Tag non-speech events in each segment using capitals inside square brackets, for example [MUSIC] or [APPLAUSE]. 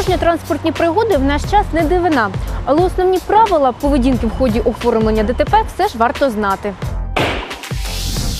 Дорожньо-транспортні пригоди в наш час не дивина, але основні правила поведінки в ході оформлення ДТП все ж варто знати.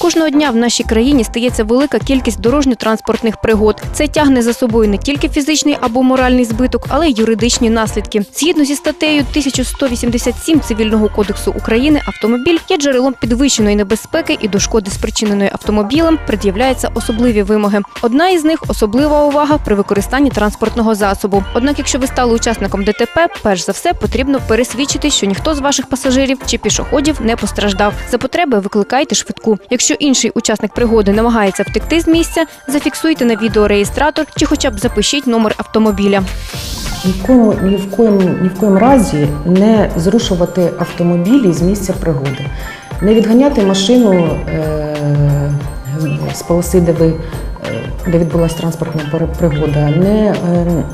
Кожного дня в нашій країні стається велика кількість дорожньо-транспортних пригод. Це тягне за собою не тільки фізичний або моральний збиток, але й юридичні наслідки. Згідно зі статтею 1187 Цивільного кодексу України, автомобіль є джерелом підвищеної небезпеки і до шкоди, спричиненої автомобілем, пред'являються особливі вимоги. Одна із них особлива увага при використанні транспортного засобу. Однак, якщо ви стали учасником ДТП, перш за все потрібно пересвідчити, що ніхто з ваших пасажирів чи пішоходів не постраждав. За потреби викликайте швидку. Якщо інший учасник пригоди намагається втекти з місця, зафіксуйте на відеореєстратор чи хоча б запишіть номер автомобіля. Ні в коєму, ні в коєму, ні в коєму разі не зрушувати автомобілі з місця пригоди, не відганяти машину е, з полоси, де, ви, е, де відбулася транспортна пригода, не е,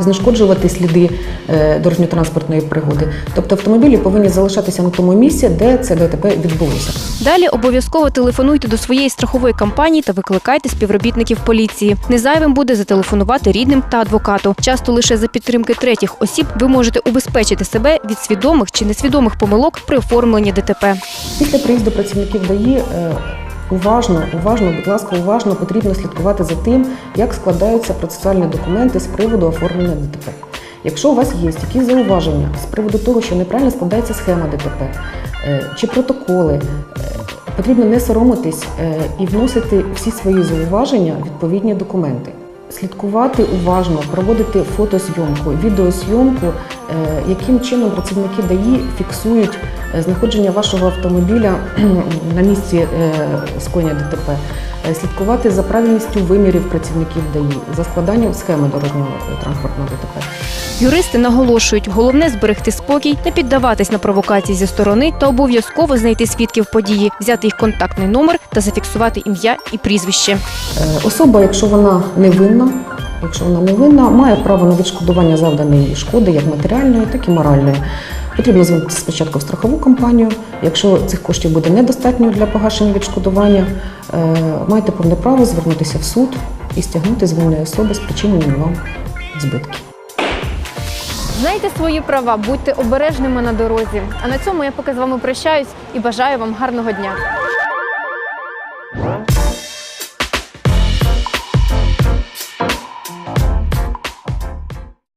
знешкоджувати сліди е, дорожньо-транспортної пригоди. Тобто автомобілі повинні залишатися на тому місці, де це ДТП відбулося. Далі обов'язково телефонуйте до своєї страхової компанії та викликайте співробітників поліції. Незайвим буде зателефонувати рідним та адвокату. Часто лише за підтримки третіх осіб ви можете убезпечити себе від свідомих чи несвідомих помилок при оформленні ДТП. Після приїзду працівників ДАІ е, уважно, уважно, будь ласка, уважно потрібно слідкувати за тим, як складаються процесуальні документи з приводу оформлення ДТП. Якщо у вас є якісь зауваження з приводу того, що неправильно складається схема ДТП е, чи протоколи, е, потрібно не соромитись е, і вносити всі свої зауваження в відповідні документи. Слідкувати уважно, проводити фотозйомку, відеозйомку, яким чином працівники ДАІ фіксують знаходження вашого автомобіля [CLEARS THROAT] на місці е, скоєння ДТП, Е, слідкувати за правильністю вимірів працівників ДАІ, за складанням схеми дорожнього е, транспортного ДТП. Юристи наголошують, головне зберегти спокій, не піддаватись на провокації зі сторони та обов'язково знайти свідків події, взяти їх контактний номер та зафіксувати ім'я і прізвище. Особа, якщо вона невинна, якщо вона невинна, має право на відшкодування завданої шкоди як матеріальної, так і моральної. Потрібно звернутися спочатку в страхову компанію. Якщо цих коштів буде недостатньо для погашення відшкодування, е, маєте повне право звернутися в суд і стягнути з вільної особи спричинені вам збитки. Знайте свої права, будьте обережними на дорозі. А на цьому я поки з вами прощаюсь і бажаю вам гарного дня.